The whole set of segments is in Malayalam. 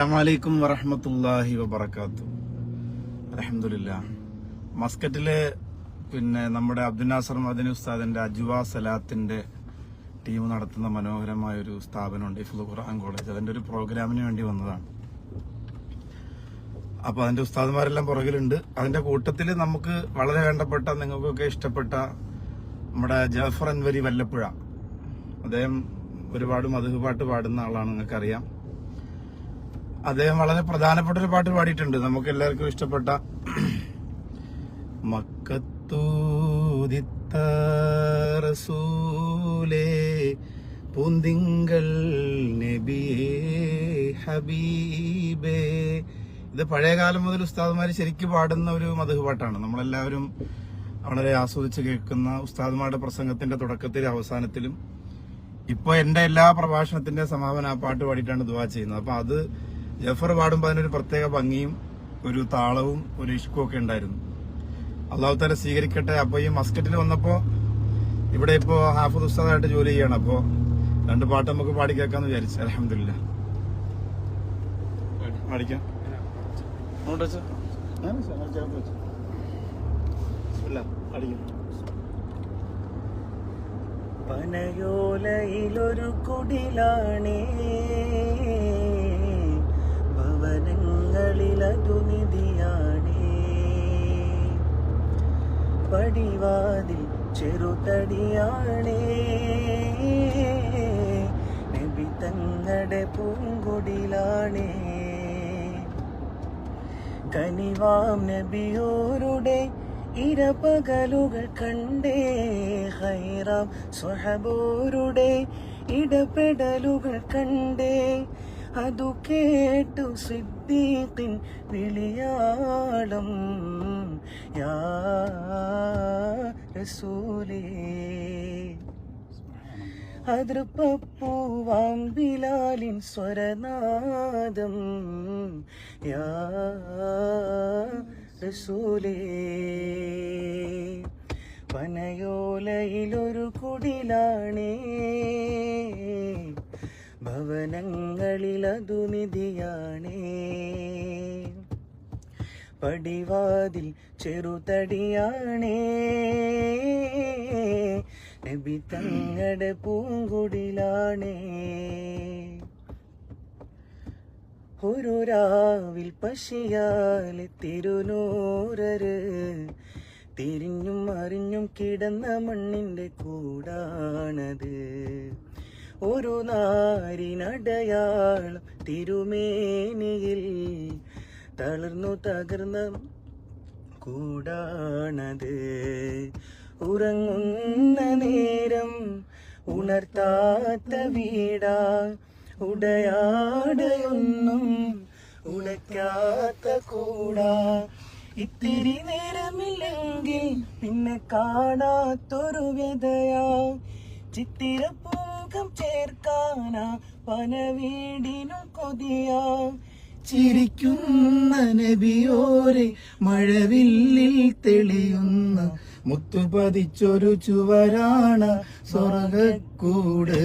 അസ്സലാമലൈക്കും വറഹമത്തല്ലാഹി വബർക്കാത്തു അലഹമില്ല മസ്കറ്റിൽ പിന്നെ നമ്മുടെ അബ്ദുൽ നാസർ മദനി ഉസ്താദിന്റെ അജുവ സലാത്തിന്റെ ടീം നടത്തുന്ന മനോഹരമായ ഒരു സ്ഥാപനമുണ്ട് ഇഫ്ലു ഖുർആൻ കോളേജ്. അതിന്റെ ഒരു പ്രോഗ്രാമിന് വേണ്ടി വന്നതാണ്. അപ്പൊ അതിന്റെ ഉസ്താദ്മാരെല്ലാം പുറകിലുണ്ട്. അതിന്റെ കൂട്ടത്തിൽ നമുക്ക് വളരെ വേണ്ടപ്പെട്ട നിങ്ങൾക്കൊക്കെ ഇഷ്ടപ്പെട്ട നമ്മുടെ ജാഫർ അൻവരി വല്ലപ്പുഴ. അദ്ദേഹം ഒരുപാട് മധുഹ് പാട്ട് പാടുന്ന ആളാണ് നിങ്ങൾക്കറിയാം. അദ്ദേഹം വളരെ പ്രധാനപ്പെട്ട ഒരു പാട്ട് പാടിയിട്ടുണ്ട്. നമുക്ക് എല്ലാവർക്കും ഇഷ്ടപ്പെട്ട മക്കത്തൂതിത്ത റസൂലേ പൂന്തിങ്കൾ ഹബീബേ. ഇത് പഴയ കാലം മുതൽ ഉസ്താദ്മാർ ശരിക്കും പാടുന്ന ഒരു മധുഹ് പാട്ടാണ്. നമ്മളെല്ലാവരും വളരെ ആസ്വദിച്ച് കേൾക്കുന്ന ഉസ്താദ്മാരുടെ പ്രസംഗത്തിന്റെ തുടക്കത്തിലും അവസാനത്തിലും ഇപ്പൊ എന്റെ എല്ലാ പ്രഭാഷണത്തിന്റെ സമാപനം ആ പാട്ട് പാടിയിട്ടാണ് ദുവാ ചെയ്യുന്നത്. അപ്പൊ അത് ജഫർ പാടുമ്പോൾ അതിനൊരു പ്രത്യേക ഭംഗിയും ഒരു താളവും ഒരു ഇഷ്കും ഒക്കെ ഉണ്ടായിരുന്നു. അള്ളാഹു താല സ്വീകരിക്കട്ടെ. അപ്പൊ ഈ മസ്കറ്റിൽ വന്നപ്പോൾ ഇവിടെ ഇപ്പോ ഹാഫ് ഉസ്താദായിട്ട് ജോലി ചെയ്യണം. അപ്പോ രണ്ട് പാട്ട് നമുക്ക് പാടി കേൾക്കാന്ന് വിചാരിച്ചു. അലഹമില്ല പാടിക്കാം. കുടിലാണേ. ഭവനങ്ങളിലതു നിധിയാണേ പടിവാതിൽ ചെറുതടിയാണേ. നബി തങ്ങളുടെ പൂങ്കുടിലാണേ. കനിവാം നബിയോരുടെ ഇരപകലുകൾ കണ്ടേ. ഹൈറാം സ്വഹബോരുടെ ഇടപെടലുകൾ കണ്ടേ. അതു കേട്ടു സിദ്ദീഖിൻ വിളിയാളം യാ റസൂലേ ബിലാലിൻ സ്വരനാദം യാ റസൂലേ പനയോലയിലൊരു കുടിലാണേ ഭവനങ്ങളിലതു നിധിയാണേ. പടിവാതിൽ ചെറുതടിയാണേ. നബി തങ്ങളുടെ പൂങ്കുടിലാണേ. ഒരു രാവിൽ പശിയാലെ തിരുനൂറര് തിരിഞ്ഞും അറിഞ്ഞും കിടന്ന മണ്ണിന്റെ കൂടാണത്. ഒരു നാരിനടയാളം തിരുമേനിയിൽ തളർന്നു തകർന്ന കൂടാണത്. ഉറങ്ങുന്ന നേരം ഉണർത്താത്ത വീടാ. ഉടയാടയൊന്നും ഉടയ്ക്കാത്ത കൂടാ. ഇത്തിരി നേരമില്ലെങ്കിൽ പിന്നെ കാണാത്തൊരു വ്യതയാ. ചിത്തിരപ്പൂക്കം ചേർക്കാനാ പല വീടിനും കൊതിയാ. ചിരിക്കുന്ന നബിയോരെ മഴവില്ലിൽ തെളിയുന്ന മുത്തുപതിച്ചൊരു ചുവരാണ് സ്വർഗക്കൂട്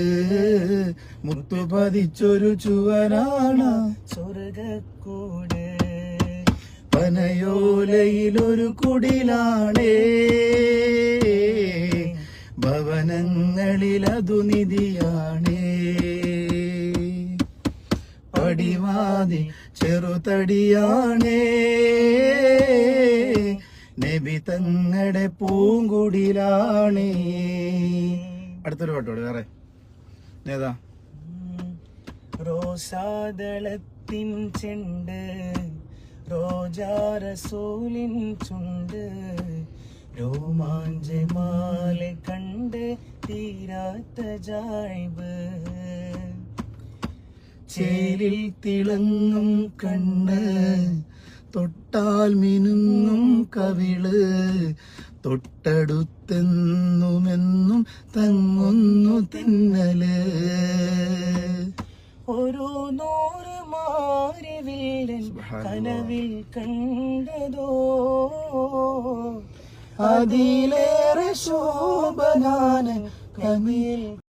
മുത്തുപതിച്ചൊരു ചുവരാണ് സ്വർഗക്കൂട് പനയോലയിലൊരു കുടിലാണേ. ഭവനങ്ങളിലതു നിധിയാണേ പടിവാതി ചെറുതടിയാണേ. നബി തങ്ങളുടെ പൂങ്കുടിലാണേ. അടുത്തൊരു പാട്ടോട് വേറെ. ഏതാ? റോസാദളത്തിൻ ചെണ്ട് റോജാരസൂലിൻ ചുണ്ട് രോമാഞ്ചമാല കണ്ട് തീരാത്ത ജായ്ബ്. ചേലിൽ തിളങ്ങും കണ്ട് തൊട്ടാൽ മിനുങ്ങും കവിൾ. തൊട്ടടുത്തെന്നുമെന്നും തങ്ങുന്നു തിന്നൽ. ഒരു നൂറ് മാറിവില്ലൻ സുബ്ഹാനല്ലാഹ്. കനവിൽ കണ്ടതോ? അതിലേറെ ശോഭനാണ് കമിൽ